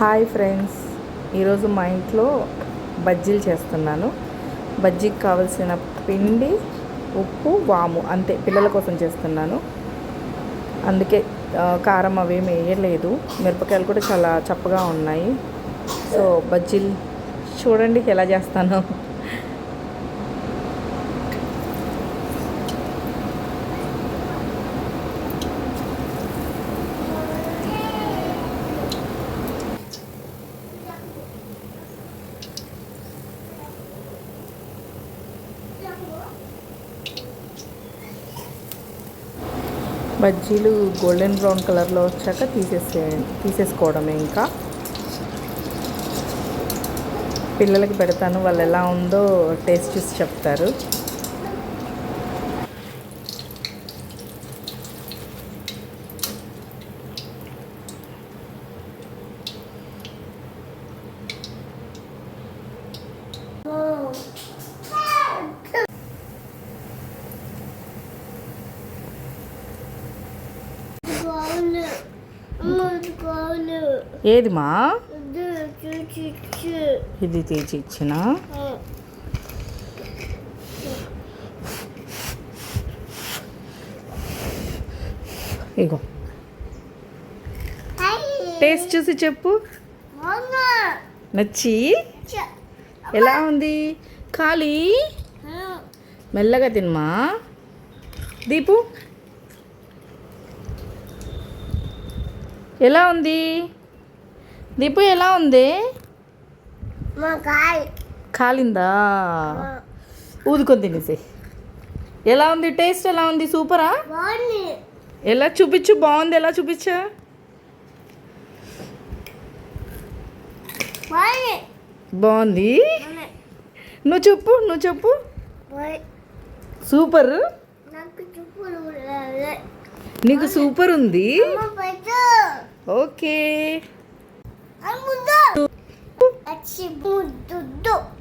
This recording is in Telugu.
Hi friends. ఈరోజు మా ఇంట్లో బజ్జీలు చేస్తున్నాను. బజ్జీకి కావలసిన పిండి ఉప్పు వాము అంతే పిల్లల కోసం చేస్తున్నాను. అందుకే కారం అవేమి వేయలేదు. మిరపకాయలు కూడా చాలా చప్పగా ఉన్నాయి. సో బజ్జీలు చూడండి ఎలా చేస్తాను. బజ్జీలు గోల్డెన్ బ్రౌన్ కలర్లో వచ్చాక తీసేసే తీసేసుకోవడమే ఇంకా. పిల్లలకి పెడతాను వాళ్ళు ఎలా ఉందో టేస్ట్ చూసి చెప్తారు. ఏది మా. ఇది తీసి ఇచ్చిన? ఇగో. టేస్ట్ చూసి చెప్పు. నచ్చి? ఎలా ఉంది? ఖాళీ? మెల్లగా తినమా? దీపు? ఎలా ఉంది? దీపు ఎలా ఉంది. కాలిందా? ఊదుకొని తినేసి. ఎలా ఉంది? టేస్ట్ ఎలా ఉంది? సూపరా. ఎలా చూపించు? బాగుంది. ఎలా చూపించా. బాగుంది. నువ్వు చెప్పు నువ్వు చెప్పు. సూపర్. నీకు సూపర్ ఉంది. Okey. Aku duduk. Aci duduk.